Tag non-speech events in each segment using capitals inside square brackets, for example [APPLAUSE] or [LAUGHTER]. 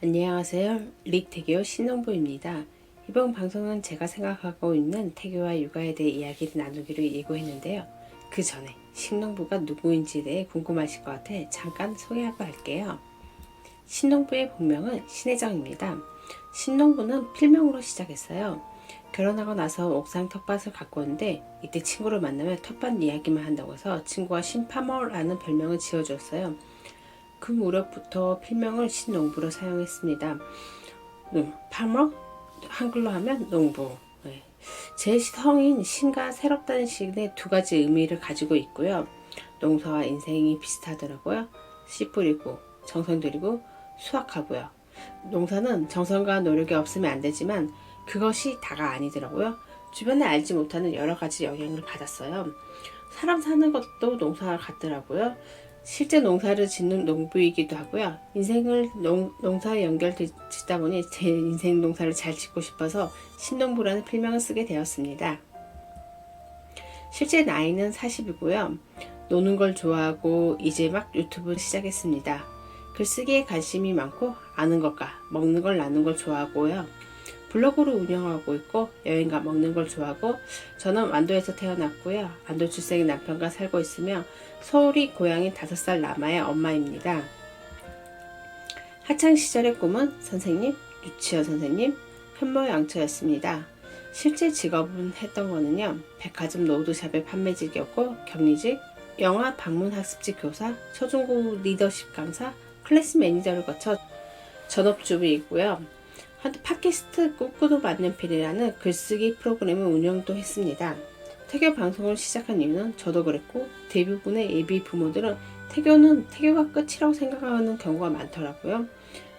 안녕하세요. 릭태교 신농부입니다. 이번 방송은 제가 생각하고 있는 태교와 육아에 대해 이야기를 나누기로 예고했는데요. 그 전에 신농부가 누구인지에 대해 궁금하실 것 같아 잠깐 소개하고 할게요. 신농부의 본명은 신혜정입니다. 신농부는 필명으로 시작했어요. 결혼하고 나서 옥상 텃밭을 가꾸었는데 이때 친구를 만나면 텃밭 이야기만 한다고 해서 친구가 신파머라는 별명을 지어줬어요. 그 무렵부터 필명을 신농부로 사용했습니다. 음, 파머 한글로 하면 농부. 네. 제 성인 신과 새롭다는 시인의 두 가지 의미를 가지고 있고요. 농사와 인생이 비슷하더라고요. 씨 뿌리고 정성 들이고 수확하고요. 농사는 정성과 노력이 없으면 안 되지만 그것이 다가 아니더라고요. 주변에 알지 못하는 여러 가지 영향을 받았어요. 사람 사는 것도 농사 같더라고요. 실제 농사를 짓는 농부이기도 하고요. 인생을 농, 농사에 연결짓다 보니 제 인생 농사를 잘 짓고 싶어서 신농부라는 필명을 쓰게 되었습니다. 실제 나이는 40이고요. 노는 걸 좋아하고 이제 막 유튜브 시작했습니다. 글쓰기에 관심이 많고 아는 것과 먹는 걸 나눈 걸 좋아하고요. 블로그를 운영하고 있고 여행과 먹는 걸 좋아하고 저는 완도에서 태어났고요. 안도 출생의 남편과 살고 있으며 서울이 고향인 5살 남아의 엄마입니다. 학창 시절의 꿈은 선생님, 유치원 선생님, 현모양처였습니다. 실제 직업은 했던 거는요. 백화점 노드샵의 판매직이었고 격리직, 영화 방문 학습지 교사, 초중고 리더십 강사, 클래스 매니저를 거쳐 전업주부이고요. 팟캐스트 꿈꾸도 만년필이라는 글쓰기 프로그램을 운영도 했습니다. 태교 방송을 시작한 이유는 저도 그랬고 대부분의 예비 부모들은 태교는 태교가 끝이라고 생각하는 경우가 많더라고요.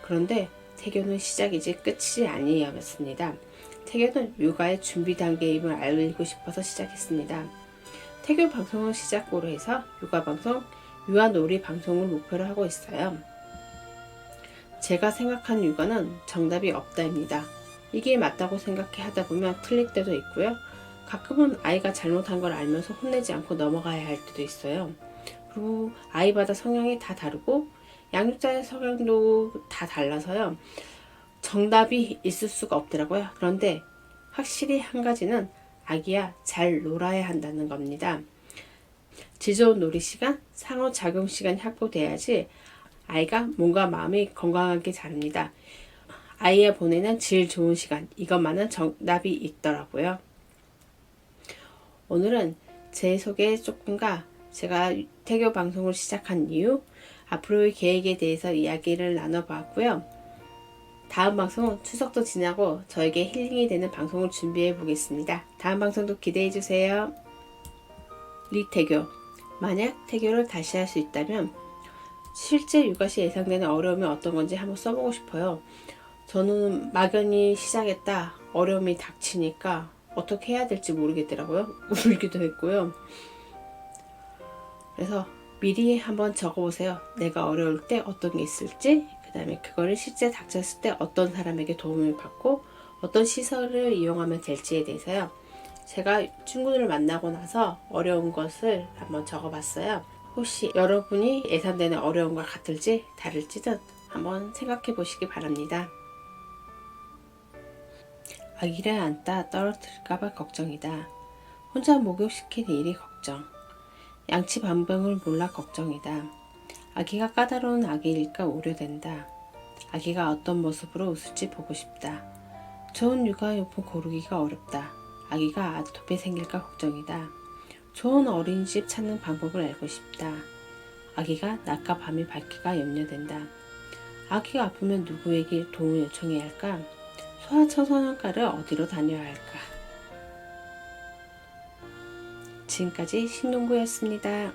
그런데 태교는 시작이지 끝이 아니었습니다. 태교는 육아의 준비 단계임을 알고 싶어서 시작했습니다. 태교 방송을 시작으로 해서 육아 방송, 유아 놀이 방송을 목표로 하고 있어요. 제가 생각한 육아는 정답이 없다입니다. 이게 맞다고 생각해 하다 보면 틀릴 때도 있고요. 가끔은 아이가 잘못한 걸 알면서 혼내지 않고 넘어가야 할 때도 있어요. 그리고 아이마다 성향이 다 다르고 양육자의 성향도 다 달라서요. 정답이 있을 수가 없더라고요. 그런데 확실히 한 가지는 아기야 잘 놀아야 한다는 겁니다. 질 좋은 놀이 시간, 상호 작용 시간이 확보돼야지 아이가 몸과 마음이 건강하게 자랍니다. 아이에 보내는 질 좋은 시간, 이것만은 정답이 있더라고요. 오늘은 제 소개 조금과 제가 태교 방송을 시작한 이유, 앞으로의 계획에 대해서 이야기를 나눠봤고요. 다음 방송은 추석도 지나고 저에게 힐링이 되는 방송을 준비해 보겠습니다. 다음 방송도 기대해 주세요. 리태교. 만약 태교를 다시 할 수 있다면 실제 육아 시 예상되는 어려움이 어떤 건지 한번 써보고 싶어요. 저는 막연히 시작했다. 어려움이 닥치니까 어떻게 해야 될지 모르겠더라고요. [LAUGHS] 울기도 했고요. 그래서 미리 한번 적어보세요. 내가 어려울 때 어떤 게 있을지, 그 다음에 그거를 실제 닥쳤을 때 어떤 사람에게 도움을 받고 어떤 시설을 이용하면 될지에 대해서요. 제가 친구들을 만나고 나서 어려운 것을 한번 적어봤어요. 혹시 여러분이 예상되는 어려움과 같을지 다를지는 한번 생각해 보시기 바랍니다. 아기를 안다 떨어뜨릴까봐 걱정이다. 혼자 목욕시키는 일이 걱정. 양치 방법을 몰라 걱정이다. 아기가 까다로운 아기일까 우려된다. 아기가 어떤 모습으로 웃을지 보고 싶다. 좋은 육아용품 고르기가 어렵다. 아기가 아토피 생길까 걱정이다. 좋은 어린이집 찾는 방법을 알고 싶다. 아기가 낮과 밤이 밝기가 염려된다. 아기가 아프면 누구에게 도움을 요청해야 할까? 소아청소년과를 어디로 다녀야 할까? 지금까지 신동구였습니다.